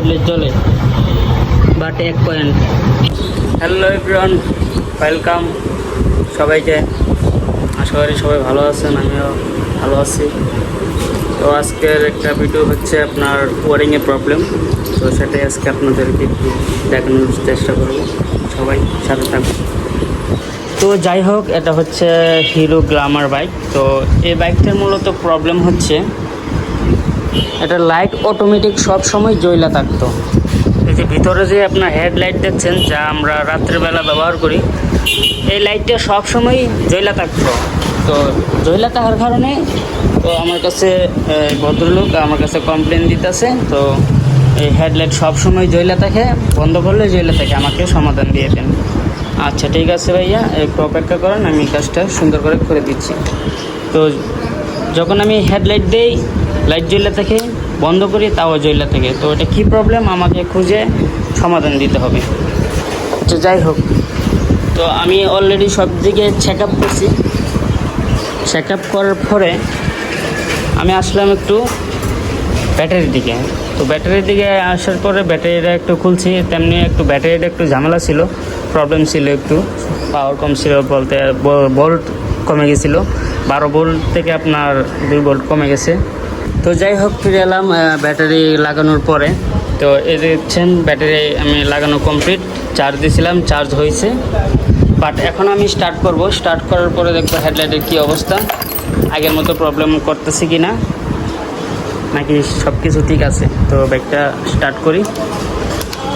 Headlight জ্বলে but এক point hello everyone welcome সবাইকে। আশা করি সবাই ভালো আছেন, আমিও ভালো আছি। তো আজকের একটা ভিডিও হচ্ছে আপনার ওয়ারিংয়ে প্রবলেম তো সেটাই আজকে আপনাদেরকে একটু দেখানোর চেষ্টা করব। সবাই সাথে থাকুন। তো যাই হোক, এটা হচ্ছে হিরো গ্লামার বাইক তো এই বাইকটার মূলত প্রবলেম হচ্ছে এটা লাইট অটোমেটিক সব সময় জয়লা থাকতো। এই যে ভিতরে যে আপনার হেডলাইট দেখছেন, যা আমরা রাত্রেবেলা ব্যবহার করি, এই লাইটটা সব সময় জয়লা থাকতো। তো জয়লা থাকার কারণে তো আমার কাছে ভদ্রলোক আমার কাছে কমপ্লেন দিতেছে, তো এই হেডলাইট সব সময় জ্বলা থাকে, বন্ধ করলে জয়লা থাকে, আমাকে সমাধান দিয়ে দেন। আচ্ছা ঠিক আছে ভাইয়া, একটু অপেক্ষা করেন, আমি কাজটা সুন্দর করে করে দিচ্ছি। তো যখন আমি হেডলাইট দেই লাইট জ্বলে থেকে, বন্ধ করি, তাও জ্বলে থেকে। তো এটা কী প্রবলেম আমাকে খুঁজে সমাধান দিতে হবে। আচ্ছা যাই হোক, তো আমি অলরেডি সব দিকে চেক আপ করছি। চেক আপ করার পরে আমি আসলাম একটু ব্যাটারির দিকে। তো ব্যাটারির দিকে আসার পরে ব্যাটারিটা একটু খুলছি। তেমনি একটু ব্যাটারিটা একটু ঝামেলা ছিল। প্রবলেম ছিল একটু। পাওয়ার কম ছিল বলতে ভোল্ট কমে গেছিল। বারো ভোল্ট থেকে আপনার দুই ভোল্ট কমে গেছে। তো যাই হোক, ফিরে এলাম ব্যাটারি লাগানোর পরে। তো এই দেখছেন, ব্যাটারি আমি লাগানো কমপ্লিট চার্জ দিয়েছিলাম চার্জ হয়েছে বাট এখন আমি স্টার্ট করব। স্টার্ট করার পরে দেখব হেডলাইটের কী অবস্থা। আগের মতো প্রবলেম করতেছি কি না নাকি সব কিছু ঠিক আছে। তো বাইকটা স্টার্ট করি।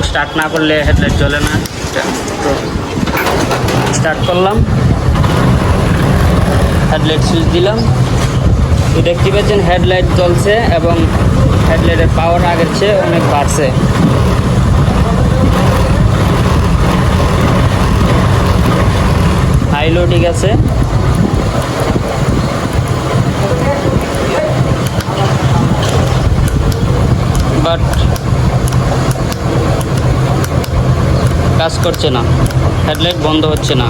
স্টার্ট না করলে হেডলাইট জ্বলে না। তো স্টার্ট করলাম। হেডলাইট সুইচ দিলাম। তো দেখতে পাচ্ছেন হেডলাইট জ্বলছে এবং হেডলাইটের পাওয়ার আগের চেয়ে অনেক বাড়ছে। হাইলো ঠিক আছে। বাট কাজ করছে না। হেডলাইট বন্ধ হচ্ছে না।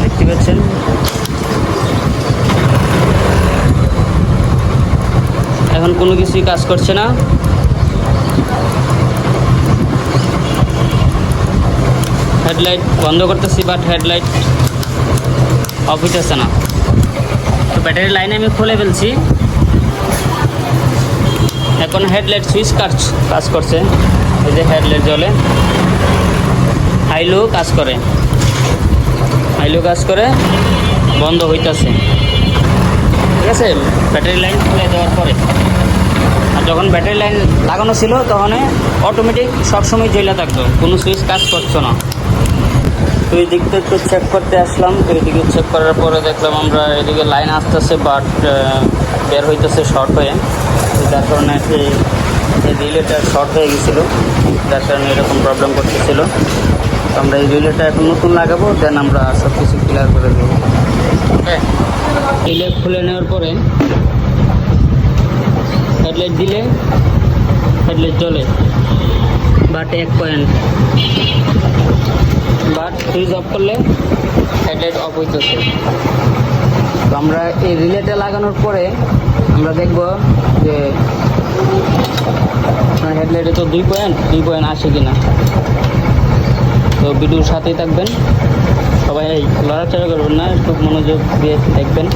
দেখতে পাচ্ছেন? এখন কোনো কিছুই কাজ করছে না। হেডলাইট বন্ধ করতেছি বাট হেডলাইট অফ হইতেছে না। তো ব্যাটারি লাইন আমি খুলে ফেলছি। এখন হেডলাইট সুইচ কাজ কাজ করছে। এই যে হেডলাইট জ্বলে। হাইলো কাজ করে। হাইলো কাজ করে, বন্ধ হইতাছে। ঠিক আছে? ব্যাটারি লাইন খুলে দেওয়ার পরে। যখন ব্যাটারি লাইন লাগানো ছিল তখন অটোমেটিক সবসময় জ্বলে থাকতো। কোনো সুইচ কাজ করতো না। তো এই দিকটা একটু চেক করতে আসলাম। তো এদিকে চেক করার পরে দেখলাম আমরা এদিকে লাইন আসতেছে বাট বের হইতেছে শর্ট হয়ে। যার কারণে এই রিলেটা শর্ট হয়ে গেছিল। যার কারণে এরকম প্রবলেম করতেছিল। তো আমরা এই রিলেটা এখন নতুন লাগাবো দেন আমরা সব কিছু ক্লিয়ার করে দেবো। ওকে রিলে খুলে নেওয়ার পরে হেডলাইট দিলে হেডলাইট জ্বলে। বাট এক পয়েন্ট বাট সুইচ অফ করলে হেডলাইট অফ হইতেছে। তো আমরা এই রিলেটা লাগানোর পরে আমরা দেখব যে হেডলাইটে তো দুই পয়েন্ট দুই পয়েন্ট আসে কিনা। তো ভিডিওর সাথেই থাকবেন। সবাই লড়াচড়া করবেন না, একটু মনোযোগ দিয়ে দেখবেন।